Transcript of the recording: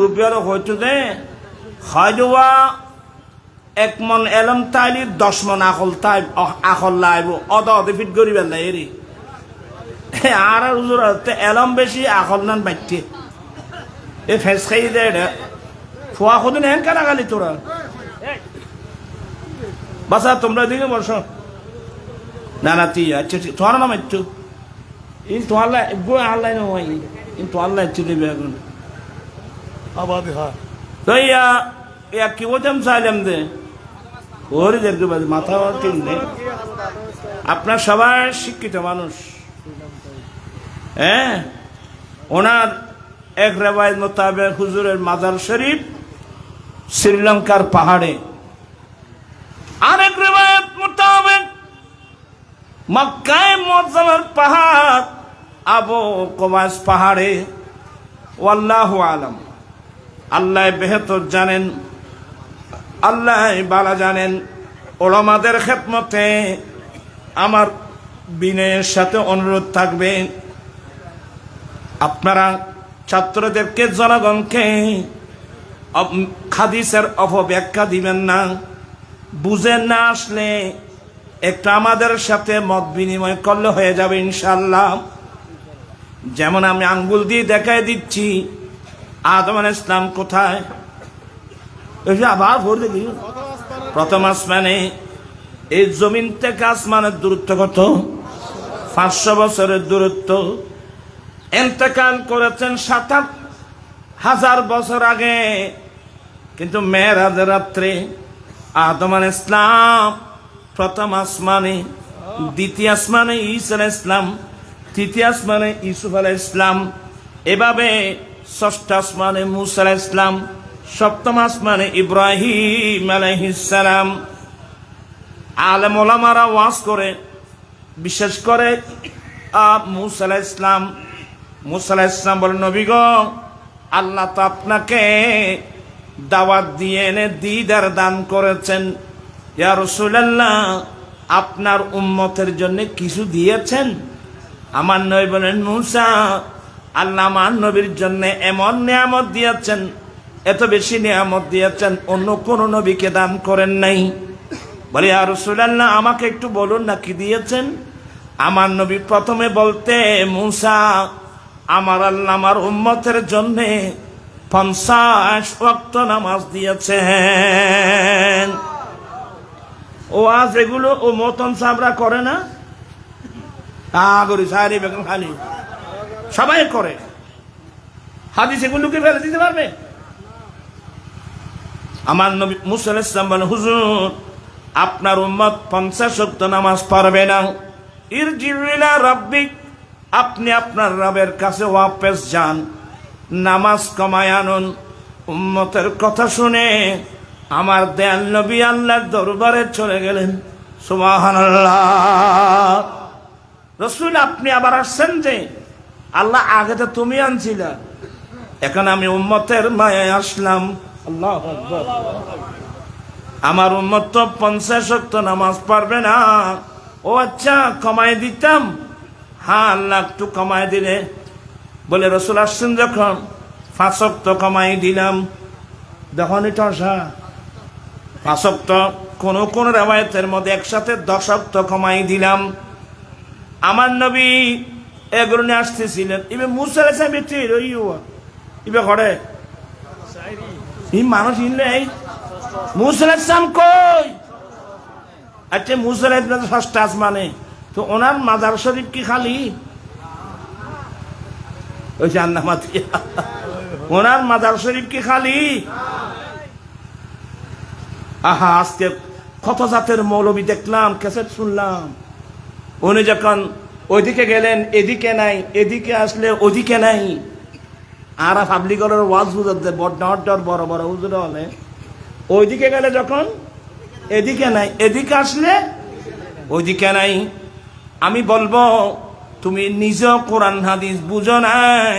রুপিয়ারও হয়তো যে খাইদোয়া এক মন এলম তাইলি দশ মন আখল তাই আখল লাইব। অদ অদে ফিট করি বেলা এরি। আর আর উজুর এলম বেশি, আখল নান বাইতে এ ফেস খাই দে এটা। ফুয়া খুদিন হেন কানা গালি তোরা? বাসা তোমরা দিকে বসো। না না তুই আচ্ছা ঠিক তোমার নাম একটু। ইন তোমার লাই আল্লাহ নয় ইন তোমার লাই একটু দেবে এখন Abadi ha. তো ইয়া কি বলতাম চাইলাম দে ওরে পাচ্ছি মাথা ঠিক নেই আপনার সবাই শিক্ষিত মানুষ হ্যাঁ ওনার এক রেবায়ত মোতাবেক হুজুরের মাজার শরীফ শ্রীলঙ্কার পাহাড়ে আরেক রেবায়ত মোতাবেক মক্কায় মজ্জামার পাহাড় আবু কবাস পাহাড়ে ওয়াল্লাহু আলম আল্লাহ বেহতর জানেন, আল্লাহ বালা জানেন, ওলামাদের খেদমতে আমার বিনয়ের সাথে অনুরোধ থাকবে। আপনারা ছাত্রদেরকে, জনগণকে খাদিসের অপব্যাখ্যা দিবেন না। বুঝেন না আসলে একটা আমাদের সাথে মত বিনিময় করলে হয়ে যাবে ইনশাল্লাহ যেমন আমি আঙ্গুল দিয়ে দেখাই দিচ্ছি আদম ইসলাম কোথায়? আবার ভোর দেখি। প্রথম আসমানে, এই জমিন থেকে আসমানের দূরত্ব কত? পাঁচশো বছরের দূরত্ব। এন্তেকাল করেছেন সাত আট হাজার বছর আগে। কিন্তু মেয়েরাজের রাত্রে আদম আল ইসলাম প্রথম আসমানে, দ্বিতীয় আসমানে ইসলাম তৃতীয় আসমানে ইসুফ আলাহ ইসলাম এভাবে ষষ্ঠ আসমানে মুসা ইসলাম সপ্তম আসমানে ইব্রাহিম আলাইহিসালাম আলেম ওলামারা ওয়াজ করে, বিশেষ করে মুসা ইসলাম মুসা ইসলাম বলেন নবীগ আল্লাহ তো আপনাকে দাওয়াত দিয়ে এনে দিদার দান করেছেন। ইয়া রসুলাল্লাহ, আপনার উম্মতের জন্য কিছু দিয়েছেন? আমার নবী বলেন, মুসা আল্লাহ আমার নবীর জন্য এমন নিয়ামত দিয়েছেন, এত বেশি নিয়ামত দিয়েছেন, অন্য কোন নবীকে দান করেন নাই। বলে আর রসুলাল্লাহ, আমাকে একটু বলুন না কি দিয়েছেন? আমার নবী প্রথমে বলতে, মুসা, আমার আল্লাহ আমার উম্মতের জন্য পঞ্চাশ ওয়াক্ত নামাজ দিয়েছেন। ও, আজ এগুলো ও মতন সাবরা করে না? আগরি সারি বেগম খালি। সবাই করে। হাদিস এগুলোকে ফেলে দিতে পারবে? আমার নবী মুসা আলাইহিস সালাম বলেন, হুজুর, আপনার উম্মত পঞ্চাশ শক্ত নামাজ পারবে না। ইরজিলা রব্বিক, আপনি আপনার রবের কাছে ওয়াপেস যান, নামাজ কমায় আনুন। উম্মতের কথা শুনে আমার দেয়াল নবী আল্লাহর দরবারে চলে গেলেন। সুবহানাল্লাহ। রসুল, আপনি আবার আসছেন যে আল্লাহ আগে তো তুমি আনছিলা। এখন আমি উম্মতের মায়ায় আসলাম। আল্লাহ আমার উম্মত তো পঞ্চাশ শক্ত নামাজ পারবে না। ও আচ্ছা কমাই দিতাম। হ্যাঁ আল্লাহ একটু কমাই দিলে। বলে রসুল আসছেন যখন ফাঁসক্ত কমাই দিলাম। দেখুন এটা আসা পাঁচক্ত কোন কোন রেওয়ায়তের মধ্যে একসাথে দশক্ত কমাই দিলাম। আমার নবী এগুলো নিয়ে আসতেছিলেন। ইবে মুসার সাহেব ইবে ঘরে? এই মানুষ ইনলে এই মুসার ইসলাম কই? আচ্ছা মুসার ইসলাম তো ষষ্ঠ আসমানে। তো ওনার মাজার শরীফ কি খালি? ওই জান্নামাতি ওনার মাজার শরীফ কি খালি? আহা, আজকে কত জাতের মৌলবী দেখলাম, ক্যাসেট শুনলাম। উনি যখন ওইদিকে গেলেন, এদিকে নাই, এদিকে আসলে ওদিকে নাই। আর পাবলিকের ওয়াজ বুঝাতে ডর বড় বড়, হুজুর হলে ওইদিকে গেলে যখন এদিকে নাই, এদিকে আসলে ওইদিকে নাই। আমি বলব, তুমি নিজ কোরআন হাদিস বুঝো নাই।